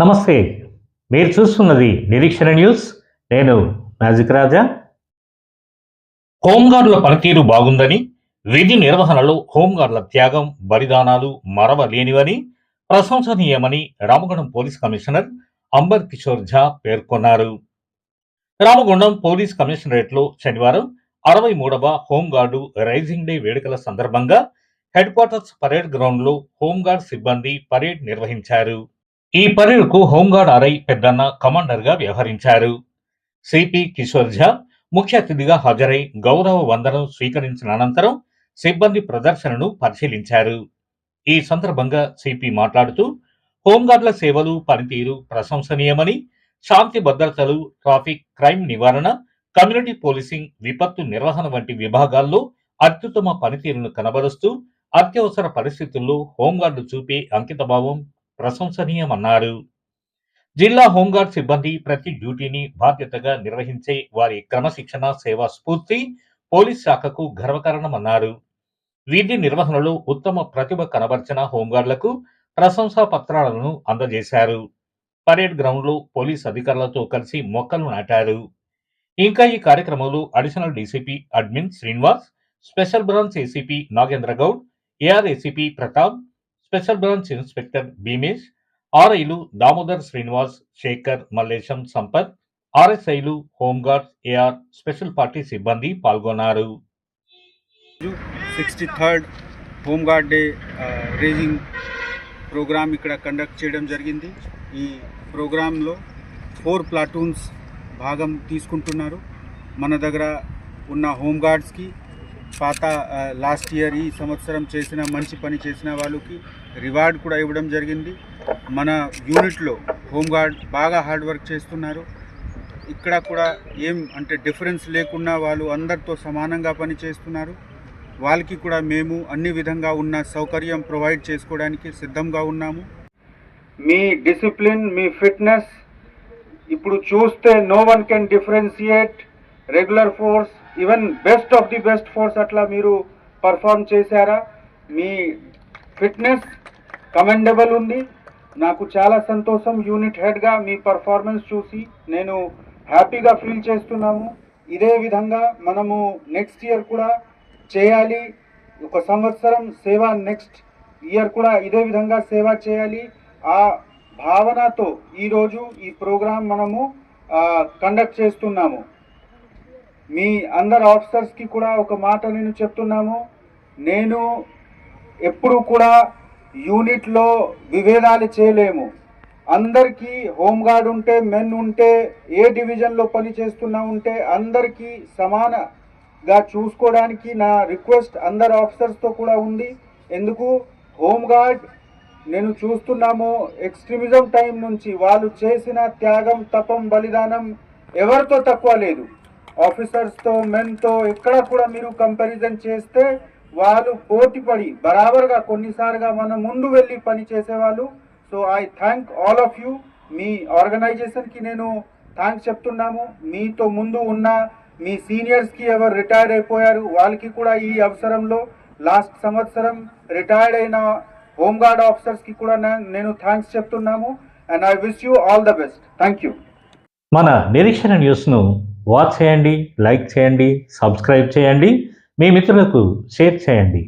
నమస్తే మీరు చూస్తున్నది నిరీక్షణ న్యూస్. నేను మ్యాజిక్ రాజా. హోంగార్డుల పనితీరు బాగుందని విధి నిర్వహణలో హోంగార్డుల త్యాగం బలిదానాలు మరవలేనివని ప్రశంసనీయమని రామగణం పోలీస్ కమిషనర్ అంబర్ కిషోర్ ఝా పేర్కొన్నారు. రామగుండం పోలీస్ కమిషనరేట్లో శనివారం అరవై మూడవ హోంగార్డు రైజింగ్ డే వేడుకల సందర్భంగా హెడ్ క్వార్టర్స్ పరేడ్ గ్రౌండ్లో హోంగార్డ్ సిబ్బంది పరేడ్ నిర్వహించారు. ఈ పరేడ్కు హోంగార్డ్ అరై పెద్దన్న కమాండర్గా వ్యవహరించారు. సిపి కిషోర్ ఝా ముఖ్య అతిథిగా హాజరై గౌరవ వందనం స్వీకరించిన అనంతరం సిబ్బంది ప్రదర్శనను పరిశీలించారు. ఈ సందర్భంగా సిపి మాట్లాడుతూ హోంగార్డుల సేవలు పనితీరు ప్రశంసనీయమని శాంతి భద్రతలు ట్రాఫిక్ క్రైమ్ నివారణ కమ్యూనిటీ పోలీసింగ్ విపత్తు నిర్వహణ వంటి విభాగాల్లో అత్యుత్తమ పనితీరును కనబరుస్తూ అత్యవసర పరిస్థితుల్లో హోంగార్డు చూపే అంకితభావం ప్రశంసనీయమన్నారు. జిల్లా హోంగార్డ్ సిబ్బంది ప్రతి డ్యూటీని బాధ్యతగా నిర్వహించే వారి క్రమశిక్షణ సేవా స్ఫూర్తి పోలీస్ శాఖకు గర్వకారణమన్నారు. వీధి నిర్వహణలో ఉత్తమ ప్రతిభ కనబర్చిన హోంగార్డులకు ప్రశంసా పత్రాలను అందజేశారు. పరేడ్ గ్రౌండ్లో పోలీస్ అధికారులతో కలిసి మొక్కలు నాటారు. ఇంకా ఈ కార్యక్రమంలో additional DCP admin Srinivas special branch ACP Nagendra Goud AR ACP Pratap special branch inspector Bheemesh ఆర్ఐలు Damodar Srinivas Shekhar Mallesham Sampath ఆర్ఎస్ఐలు home guards AR special party సిబ్బంది పాల్గొన్నారు. Sixty third home guard day raising programme ఇక్కడ కండక్ట్ చేయడం జరిగింది. ఈ ప్రోగ్రాంలో ఫోర్ ప్లాటూన్స్ భాగం తీసుకుంటున్నారు. మన దగ్గర ఉన్న హోంగార్డ్స్కి పాత లాస్ట్ ఇయర్ ఈ సంవత్సరం చేసిన మంచి పని చేసిన వాళ్ళకి రివార్డ్ కూడా ఇవ్వడం జరిగింది. మన యూనిట్లో హోంగార్డ్ బాగా హార్డ్ వర్క్ చేస్తున్నారు. ఇక్కడ కూడా ఏం అంటే డిఫరెన్స్ లేకుండా వాళ్ళు అందరితో సమానంగా పని చేస్తున్నారు. వాళ్ళకి కూడా మేము అన్ని విధంగా ఉన్న సౌకర్యం ప్రొవైడ్ చేసుకోవడానికి సిద్ధంగా ఉన్నాము. మీ డిసిప్లిన్ మీ ఫిట్నెస్ ఇప్పుడు చూస్తే no one can differentiate regular force even best of the best force అట్లా మీరు పర్ఫామ్ చేశారా? మీ ఫిట్నెస్ కమెండబుల్ ఉంది. నాకు చాలా సంతోషం. యూనిట్ హెడ్గా మీ పర్ఫార్మెన్స్ చూసి నేను హ్యాపీగా ఫీల్ చేస్తున్నాము. ఇదే విధంగా మనము నెక్స్ట్ ఇయర్ కూడా చేయాలి. ఒక సంవత్సరం సేవ నెక్స్ట్ ఇయర్ కూడా ఇదే విధంగా సేవ చేయాలి. ఆ భావనతో ఈరోజు ఈ ప్రోగ్రాం మనము కండక్ట్ చేస్తున్నాము. మీ అందరు ఆఫీసర్స్కి కూడా ఒక మాట నేను చెప్తున్నాము. నేను ఎప్పుడు కూడా యూనిట్లో విభేదాలు చేయలేము. అందరికీ హోంగార్డ్ ఉంటే మెన్ ఉంటే ఏ డివిజన్లో పని చేస్తున్నా ఉంటే అందరికీ సమానగా చూసుకోవడానికి నా రిక్వెస్ట్ అందరు ఆఫీసర్స్తో కూడా ఉంది. ఎందుకు? హోంగార్డ్ నేను చూస్తున్నాము ఎక్స్ట్రీమిజం టైం నుంచి వాళ్ళు చేసిన త్యాగం తపం బలిదానం ఎవరితో తక్కువ లేదు. ఆఫీసర్స్తో మెన్తో ఎక్కడ కూడా మీరు కంపారిజన్ చేస్తే వాళ్ళు పోటీపడి బరాబర్గా కొన్నిసార్లుగా మన ముందు వెళ్ళి పని చేసేవాళ్ళు. So I thank all of you మీ ఆర్గనైజేషన్కి నేను థ్యాంక్స్ చెప్తున్నాము. మీతో ముందు ఉన్న మీ సీనియర్స్కి ఎవరు రిటైర్డ్ అయిపోయారు వాళ్ళకి కూడా ఈ అవసరంలో లాస్ట్ సంవత్సరం రిటైర్డ్ అయిన హోంగార్డ్ ఆఫీసర్స్కి కూడా నేను థ్యాంక్స్ చెప్తున్నాము and I wish you all the best thank you మన నిరీక్షణ న్యూస్ను వాచ్ చేయండి లైక్ చేయండి సబ్స్క్రైబ్ చేయండి మీ మిత్రులకు షేర్ చేయండి.